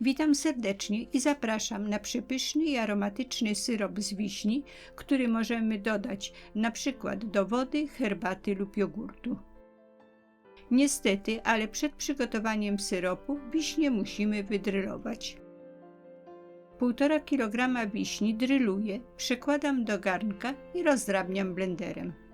Witam serdecznie i zapraszam na przepyszny i aromatyczny syrop z wiśni, który możemy dodać przykład do wody, herbaty lub jogurtu. Niestety, ale przed przygotowaniem syropu wiśnie musimy wydrylować. 1,5 kg wiśni dryluję, przekładam do garnka i rozdrabniam blenderem.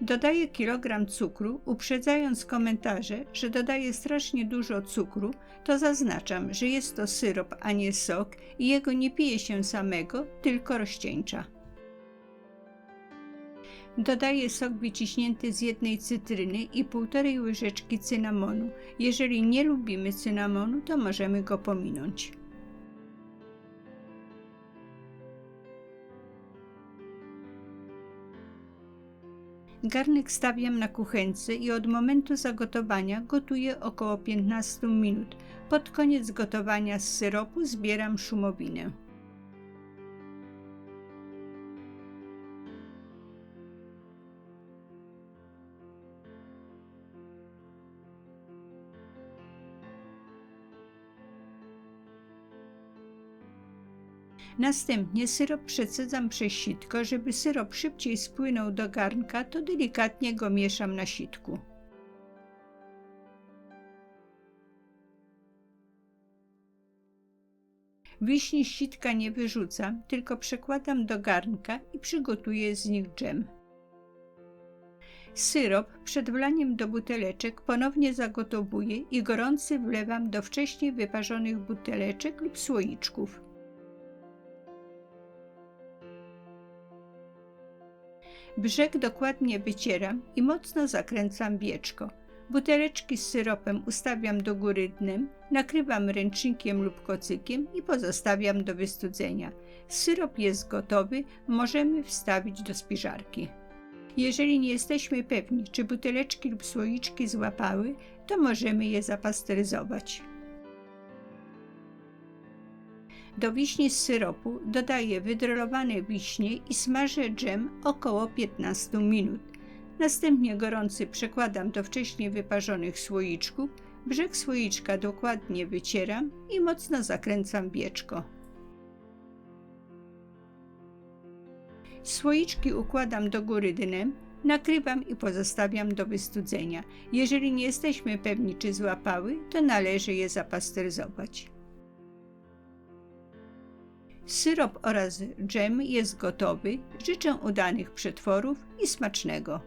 Dodaję kilogram cukru, uprzedzając komentarze, że dodaję strasznie dużo cukru, to zaznaczam, że jest to syrop, a nie sok i jego nie pije się samego, tylko rozcieńcza. Dodaję sok wyciśnięty z jednej cytryny i półtorej łyżeczki cynamonu. Jeżeli nie lubimy cynamonu, to możemy go pominąć. Garnek stawiam na kuchence i od momentu zagotowania gotuję około 15 minut. Pod koniec gotowania z syropu zbieram szumowinę. Następnie syrop przecedzam przez sitko, żeby syrop szybciej spłynął do garnka, to delikatnie go mieszam na sitku. Wiśni sitka nie wyrzucam, tylko przekładam do garnka i przygotuję z nich dżem. Syrop przed wlaniem do buteleczek ponownie zagotowuję i gorący wlewam do wcześniej wyparzonych buteleczek lub słoiczków. Brzeg dokładnie wycieram i mocno zakręcam wieczko. Buteleczki z syropem ustawiam do góry dnem, nakrywam ręcznikiem lub kocykiem i pozostawiam do wystudzenia. Syrop jest gotowy, możemy wstawić do spiżarki. Jeżeli nie jesteśmy pewni, czy buteleczki lub słoiczki złapały, to możemy je zapasteryzować. Do wiśni z syropu dodaję wydrolowane wiśnie i smażę dżem około 15 minut. Następnie gorący przekładam do wcześniej wyparzonych słoiczków, brzeg słoiczka dokładnie wycieram i mocno zakręcam wieczko. Słoiczki układam do góry dnem, nakrywam i pozostawiam do wystudzenia. Jeżeli nie jesteśmy pewni, czy złapały, to należy je zapasteryzować. Syrop oraz dżem jest gotowy. Życzę udanych przetworów i smacznego.